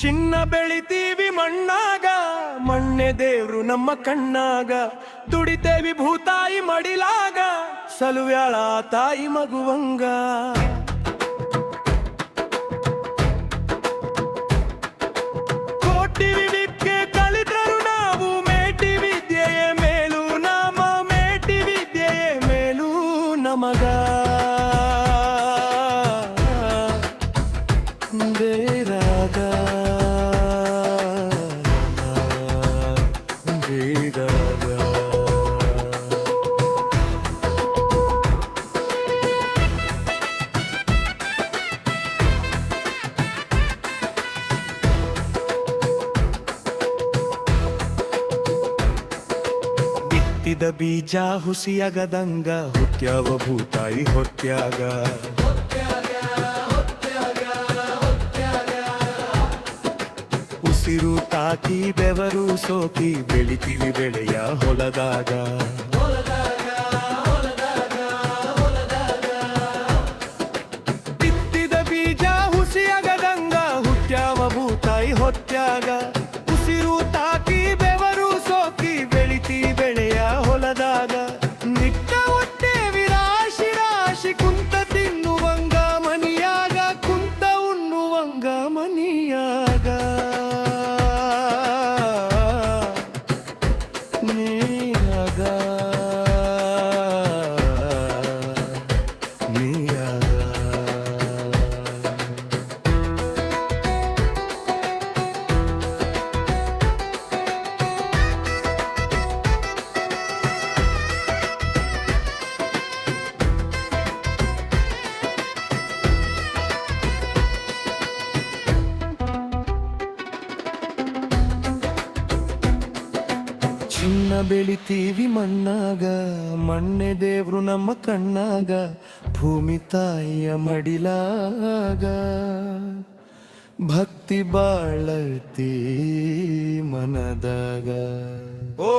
ಚಿನ್ನ ಬೆಳಿತೀವಿ ಮಣ್ಣಾಗ, ಮಣ್ಣೆ ದೇವ್ರು ನಮ್ಮ ಕಣ್ಣಾಗ. ದುಡಿತೇವಿ ಭೂತಾಯಿ ಮಡಿಲಾಗ, ಸಲುವ್ಯಾಳ ತಾಯಿ ಮಗುವಂಗ. ಕೋಟಿ ವಿದ್ಯೆ ಕಲಿತರು ನಾವು, ಮೇಟಿ ವಿದ್ಯೆಯ ಮೇಲೂ, ನಾಮ ಮೇಟಿ ವಿದ್ಯೆಯ ಮೇಲೂ ನಮಗ. ಬಿತ್ತಿದ ಬೀಜ ಹುಸಿಯಗದಂಗ, ಹುತ್ಯವ ಭೂತಾಯಿ ಹೊತ್ಯಾಗ. ಉಸಿರು ತಾಕಿ ಬೆವರು ಸೋಕಿ ಬೆಳಿತೀವಿ ಬೆಳೆಯ ಹೊಲದಾಗ. ಬಿತ್ತಿದ ಬೀಜ ಹುಸಿಯಗದಂಗ, ಹುತ್ಯವ ಭೂತಾಯಿ ಹೊಟ್ಯಾಗ ರಾಶಿ ಕುಂತ ತಿನ್ನುವಂಗ ಮನಿಯಾಗ ಕುಂತ ಉಣ್ಣುವಂಗ ಮನಿಯಾಗ ನೀಯಾಗ ಚಿನ್ನ ಬೆಳಿತೀವಿ ಮಣ್ಣಾಗ ಮಣ್ಣೆ ದೇವ್ರು ನಮ್ಮ ಕಣ್ಣಾಗ ಭೂಮಿ ತಾಯಿಯ ಮಡಿಲಾಗ. ಭಕ್ತಿ ಬಾಳತಿ ಮನದಾಗ. ಓ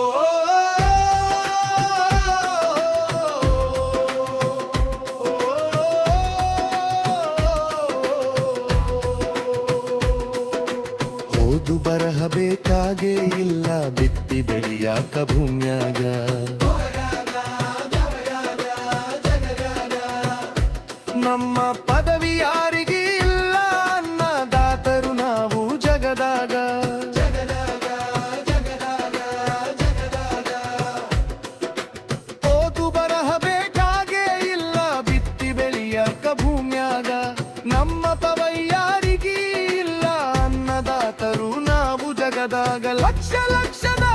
ಬೆಳಿಯಾಕ ಭೂಮ್ಯಾಗ. ನಮ್ಮ ಪದವಿ ಯಾರಿಗೆ ಇಲ್ಲ? ಅನ್ನದಾತರು ನಾವು ಜಗದಾಗ. ಓದು ಬರಹ ಬೇಕಾಗೇ ಇಲ್ಲ, ಬಿತ್ತಿ ಬೆಳೆಯ ಭೂಮ್ಯಾಗ. ನಮ್ಮ ಪವಯ್ಯಾರಿಗೀ ಇಲ್ಲ? ಅನ್ನದಾತರು ನಾವು ಜಗದಾಗ. ಲಕ್ಷ ಲಕ್ಷದ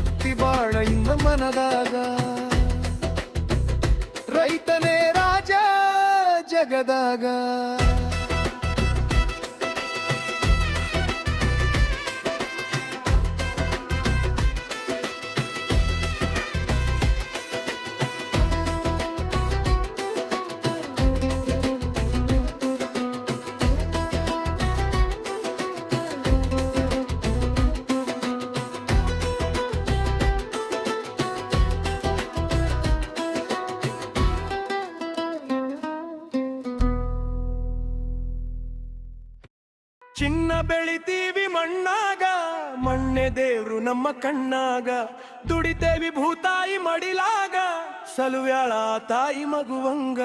ಭಕ್ತಿ ಬಾಳ ಇಂದ ಮನದಾಗ. ರೈತನೇ ರಾಜ ಜಗದಾಗ. ಚಿನ್ನ ಬೆಳಿತೀವಿ ಮಣ್ಣಾಗ ಮಣ್ಣೆ ದೇವ್ರು ನಮ್ಮ ಕಣ್ಣಾಗ. ದುಡಿತೇವಿ ಭೂತಾಯಿ ಮಡಿಲಾಗ ಸಲುವ್ಯಾಳ ತಾಯಿ ಮಗುವಂಗ.